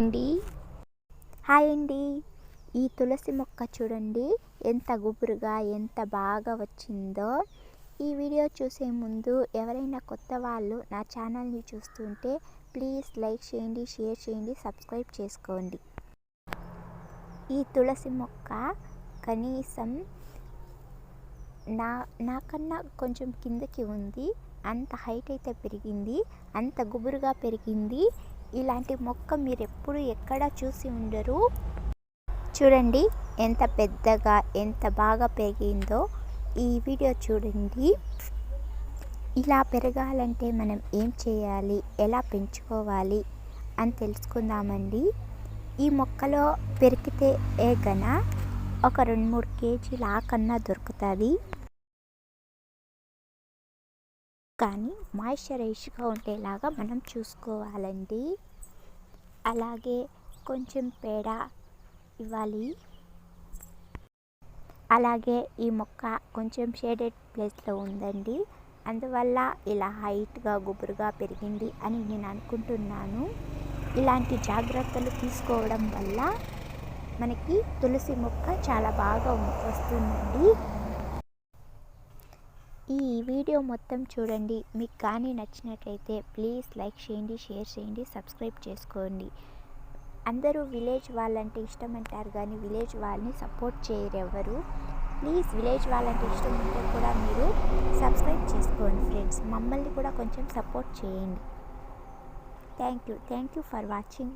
అండి. హాయ్ అండి. ఈ తులసి మొక్క చూడండి. ఎంత గుబురుగా ఎంత బాగా వచ్చిందో. ఈ వీడియో చూసే ముందు ఎవరైనా కొత్త వాళ్ళు నా ఛానల్ని చూస్తుంటే ప్లీజ్ లైక్ చేయండి షేర్ చేయండి సబ్స్క్రైబ్ చేసుకోండి. ఈ తులసి మొక్క కనీసం నా నాకన్నా కొంచెం కిందకి ఉంది. అంత హైట్ అయితే పెరిగింది. అంత గుబురుగా పెరిగింది. ఇలాంటి మొక్క మీరు ఎప్పుడు ఎక్కడ చూసి ఉండరు? చూడండి ఎంత పెద్దగా ఎంత బాగా పెరిగిందో ఈ వీడియో చూడండి. ఇలా పెరగాలంటే మనం ఏం చేయాలి? ఎలా పెంచుకోవాలి? అని తెలుసుకుందామండి. ఈ మొక్కలో పెరిగితే ఏ గన ఒక రెండు మూడు కేజీల ఆకన్నా దొరుకుతుంది. కానీ మాయిశ్చరైజ్గా ఉండేలాగా మనం చూసుకోవాలండి. అలాగే కొంచెం పేడ ఇవ్వాలి. అలాగే ఈ మొక్క కొంచెం షేడెడ్ ప్లేస్లో ఉందండి. అందువల్ల ఇలా హైట్గా గుబురుగా పెరిగింది అని నేను అనుకుంటున్నాను. ఇలాంటి జాగ్రత్తలు తీసుకోవడం వల్ల మనకి తులసి మొక్క చాలా బాగా వస్తుందండి. ఈ వీడియో మొత్తం చూడండి. మీకు కానీ నచ్చినట్లయితే ప్లీజ్ లైక్ చేయండి షేర్ చేయండి సబ్స్క్రైబ్ చేసుకోండి. అందరూ విలేజ్ వాళ్ళంటే ఇష్టం అంటారు కానీ విలేజ్ వాళ్ళని సపోర్ట్ చేయరు ఎవరు ప్లీజ్ విలేజ్ వాళ్ళంటే ఇష్టం ఉంటే కూడా మీరు సబ్స్క్రైబ్ చేసుకోండి ఫ్రెండ్స్. మమ్మల్ని కూడా కొంచెం సపోర్ట్ చేయండి. Thank you. Thank you for watching.